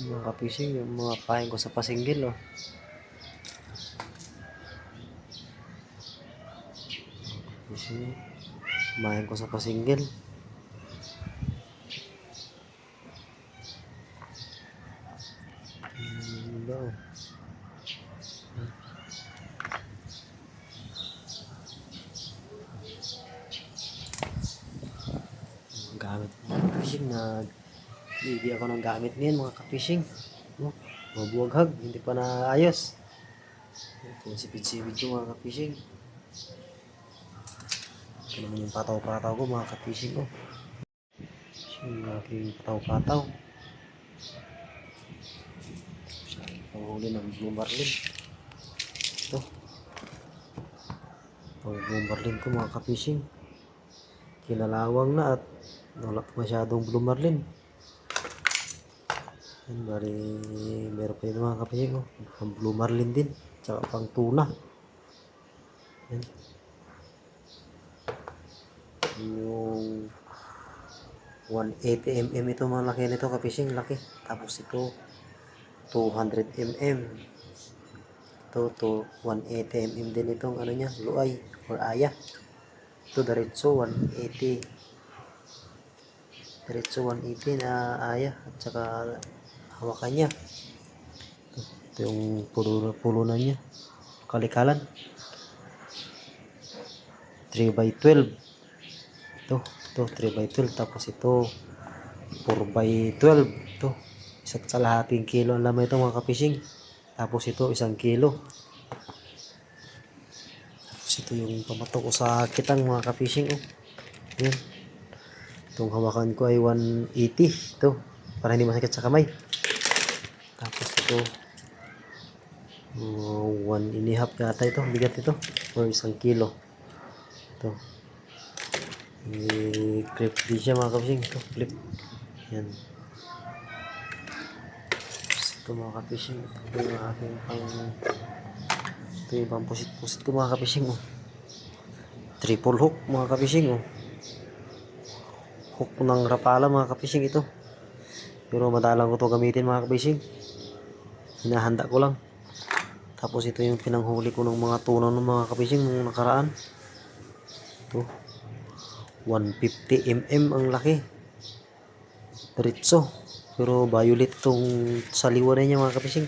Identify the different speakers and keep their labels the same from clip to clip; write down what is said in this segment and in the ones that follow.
Speaker 1: Mga kapising, yung mga pain ko sa pasinggil, oh. Kapising, main ko sa pasinggil. Hmm, ba, oh. Gamit na hindi ako ng gamit ngayon mga kapising. Oh, mabuwaghag, hindi pa naayos. Yung sipid-sipid ko mga kapising. Ito naman yung pataw-pataw ko mga kapising ko. Yung aking pataw-pataw. Panghuli ng blue marlin. Ito. Pang blue marlin ko mga kapising. Kinalawang na at wala masyadong blue marlin. Yan, bali, meron pa yun mga kapising, oh. Pang blue marlin din. Tsaka pang tuna. Yan. Yung 180 mm ito mga laki nito kapising, laki. Tapos ito 200 mm. Ito to 180 mm din itong ano niya, luay or aya. Ito diretso 180 diretso 180 na aya at saka hawakan niya. Ito, yung pulo, pulunan niya. Kalikalan. 3 by 12 ito ito 3 by 12 tapos ito 4 by 12 ito isa't kalahating kilo ang laman ito mga kapising tapos ito isang kilo. Tapos ito yung pamatok ko sa kitang mga kapising oh. yan itong hawakan ko ay 180 ito para hindi masakit sa kamay tapos ito uh, one and a half yata ito bigat ito or isang kilo. Ito. I-clip din siya mga kapising ito clip. Yan. Tapos ito mga kapising ito yung aking pang ito yung pang pusit pusit ko mga kapising oh. triple hook mga kapising oh. Hook ng rapala mga kapising ito. Pero madalang ko to gamitin mga kapising hinahanda ko lang. Tapos ito yung pinanghuli ko ng mga tunaw ng mga kapising nung nakaraan. Ito. 150 mm ang laki. Diretso pero violet itong saliwa na niya mga kapising.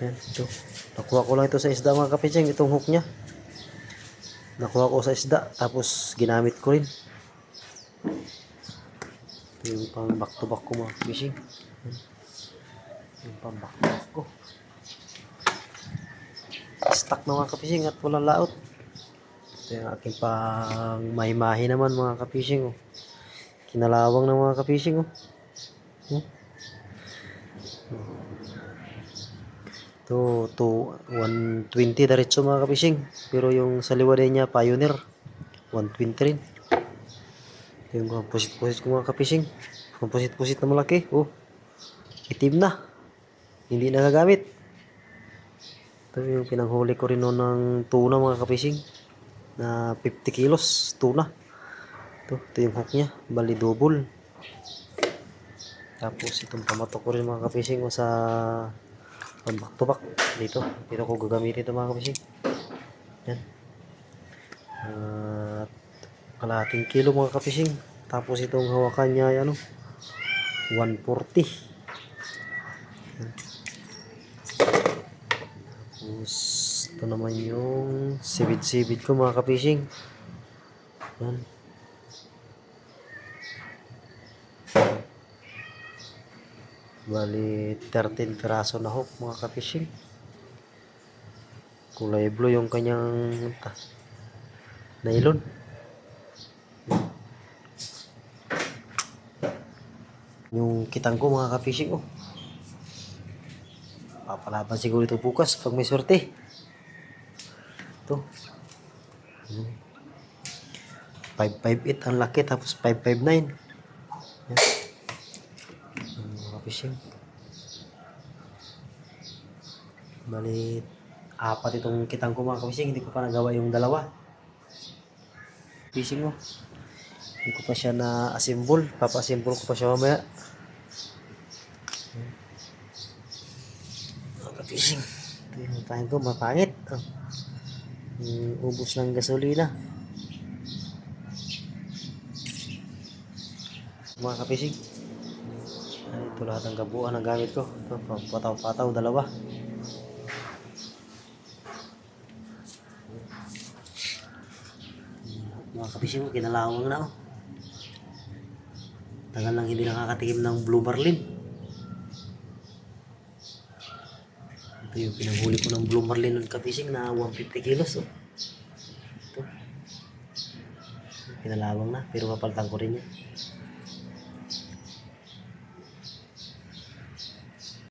Speaker 1: Yan ito. Nakuha ko lang ito sa isda mga kapising itong hook niya. Nakuha ko sa isda tapos ginamit ko rin. Ito yung pang back to back ko mga fishing. Yung to back ko. Stuck na mga kapishing at walang laot. Ito yung aking pang mahimahi naman mga kapishing. Oh. Kinalawang ng mga kapishing. Oh. Hmm? Ito, to 120 diretso mga kapishing. Pero yung sa liwanay niya, Pioneer. 120 rin. Ito yung composite-posite ko mga kapising. Composite-posite na malaki. Oh, itim na. Hindi nagagamit. Ito yung pinanghuli ko rin noon ng tuna mga kapising. Na 50 kilos tuna. Ito, ito yung hook niya. Bali double. Tapos itong pamatok ko rin mga kapising sa to back. Dito. Dito ko gagamitin ito mga kapising. Yan. At kalahating kilo mga kapising. Tapos itong hawakan niya ano 140. Yan. Tapos ito naman yung sibid-sibid ko mga kapising. Yan. Bali 13 piraso na hook mga kapising. Kulay blue yung kanyang nylon. Yung kitang ko mga ka-fishing oh. Papalaban siguro ito bukas pag may swerte. Ito. Hmm. 558 ang laki tapos 559. Yan. Mga ka-fishing. Bali, apat itong kitang ko mga ka-fishing. Hindi ko pa nagawa yung dalawa. Fishing mo. Hindi ko pa siya na-assemble. Papa-assemble ko pa siya mamaya. Fishing. Tayo ko, mapangit. Oh. Yung ubos ng gasolina. Mga kapisig. Ay, ito lahat ng kabuuan ng gamit ko. Ito, pataw-pataw, dalawa. Mga kapisig ko, kinalawang na oh. Tagal lang hindi nakakatikim ng blue marlin. Ito yung pinanghuli ko ng blue marlin ng kapising na 150 kilos. Oh. Ito. Pinalawang na, pero papaltan ko rin yan.